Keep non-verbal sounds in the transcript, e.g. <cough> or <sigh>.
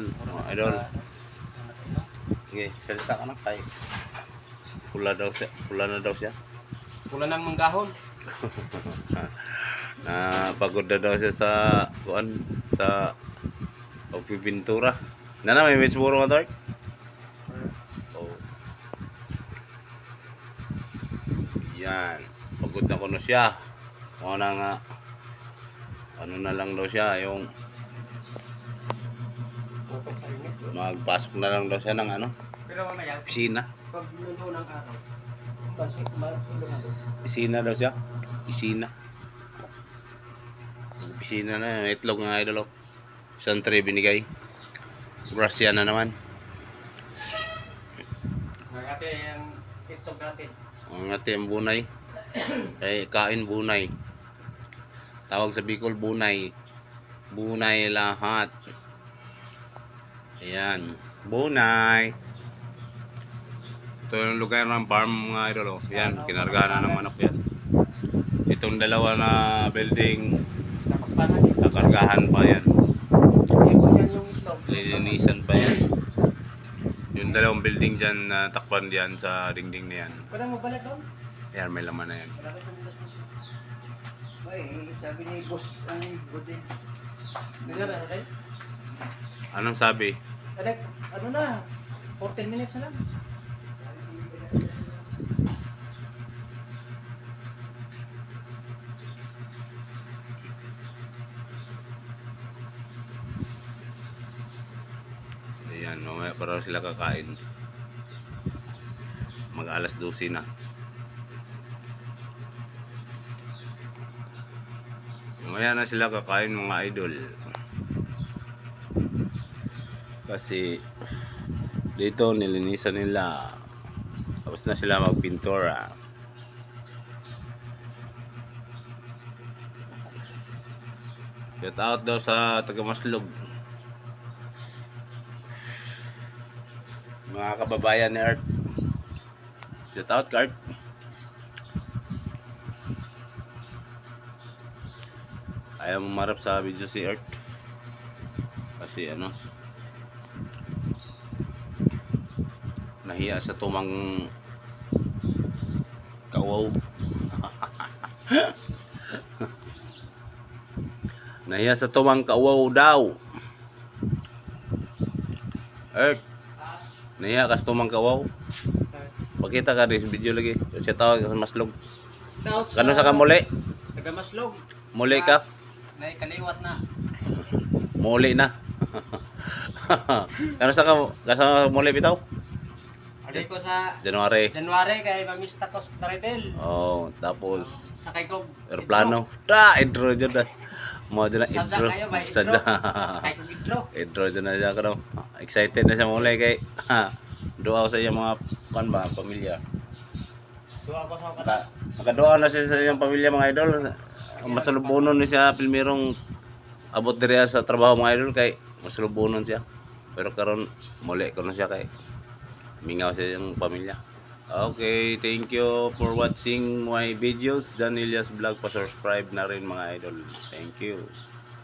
idol. Mga idol. Okay, salita ka na kay. Pula daw siya. Pula na daw siya. Pula ng manggahon. <laughs> Na pagod na daw siya sa kuan sa pagpipintura. Na na may miss muro ka Dark? Oh. Yan. Pagod na ko na siya. Na nga. Ano na lang daw siya, yung magpasok na lang daw siya ng ano, pisina. Pisina daw siya. Pisina. Pisina na yun. Itlog nga idol. oh. Isang tray binigay. Gracia na naman. Nagate yung itlog natin. Ang ating bunay. Eh, kain bunay. Tawag sa Bicol bunay. Bunay lahat. Ayan. Bunay. Ito yung lugar ng farm mga idol. Oh. Yan, kinargahan na ng manok yan. Itong dalawa na building, nakargahan pa yan. Lilinisan pa yan. Yung dalawang building dyan na takpan diyan sa dingding na yan. Ayan, may laman na yan. Ay, sabi ni boss, ang buti. Bigla na, okay? Anong sabi? Alek, ano na? 14 minutes na lang. Ayan, mamaya pa raw sila kakain. Mag alas 12 na. Mamaya na sila kakain mga idol. Kasi dito nilinisan nila. Tapos na sila magpintura. Get out daw sa Tagamaslog. Mga kababayan ni Art. Shout out, Art. Ayaw marap sa video si Art. Kasi ano, nahiya sa tumang kawaw. <laughs> nahiya sa tumang kawaw daw. Art, nahiya ka sa tumang kawaw. Pakita ka rin video lagi. Siya tawag sa maslog. Kano sa kamuli? Taga Maslog. Muli ka? May kaliwat na. <laughs> Muli na. Kano sa ka kasama muli bitaw? Adi ko sa January. January kay Mamista Cos Travel. Oh, tapos Sakay ko. aeroplano. Da, intro dyan na. Mo dyan na intro. Sadya. Sakay ko gidlo. Intro dyan na siya ka Excited na siya muli kay Doa sa iyang mga kan ba, pamilya. Duwa ko sa kata. nakadoa na siya sa iyang pamilya mga idol. Masalubunon ni siya pilmirong abot diri sa trabaho mga idol kay masalubunon siya. Pero karon muli ko na siya kay mingaw siya yung pamilya. Okay, thank you for watching my videos. John Elias Vlog. Pa-subscribe na rin mga idol. Thank you.